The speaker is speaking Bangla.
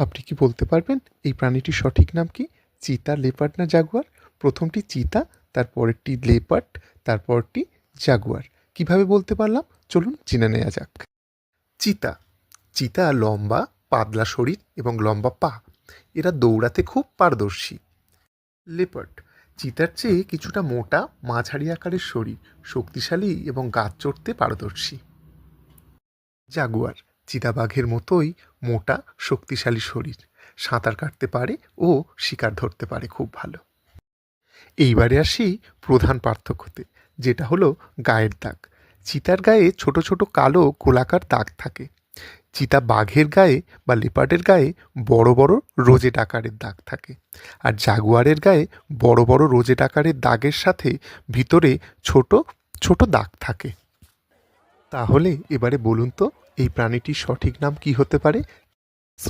আপনি কি বলতে পারবেন এই প্রাণীটির সঠিক নাম কি? চিতা লেপার্ড না জাগুয়ার? প্রথমটি চিতা, তারপরেরটি লেপার্ড, তারপরটি জাগুয়ার। কীভাবে বলতে পারলাম? চলুন চিনে নেওয়া যাক। চিতা। চিতা লম্বা, পাতলা শরীর এবং লম্বা পা। এরা দৌড়াতে খুব পারদর্শী। লেপার্ড। চিতার চেয়ে কিছুটা মোটা, মাঝারি আকারের শরীর, শক্তিশালী এবং গাছ চড়তে পারদর্শী। জাগুয়ার। চিতাবাঘের মতোই মোটা, শক্তিশালী শরীর। সাঁতার কাটতে পারে ও শিকার ধরতে পারে খুব ভালো। এইবারে আসি প্রধান পার্থক্যতে, যেটা হলো গায়ের দাগ। চিতার গায়ে ছোট ছোট কালো গোলাকার দাগ থাকে। চিতা বাঘের গায়ে বা লেপার্ডের গায়ে বড় বড় রোজেট আকারের দাগ থাকে। আর জাগুয়ারের গায়ে বড় বড় রোজেট আকারের দাগের সাথে ভিতরে ছোট ছোট দাগ থাকে। তাহলে এবারে বলুন তো এই প্রাণীটির সঠিক নাম কি হতে পারে?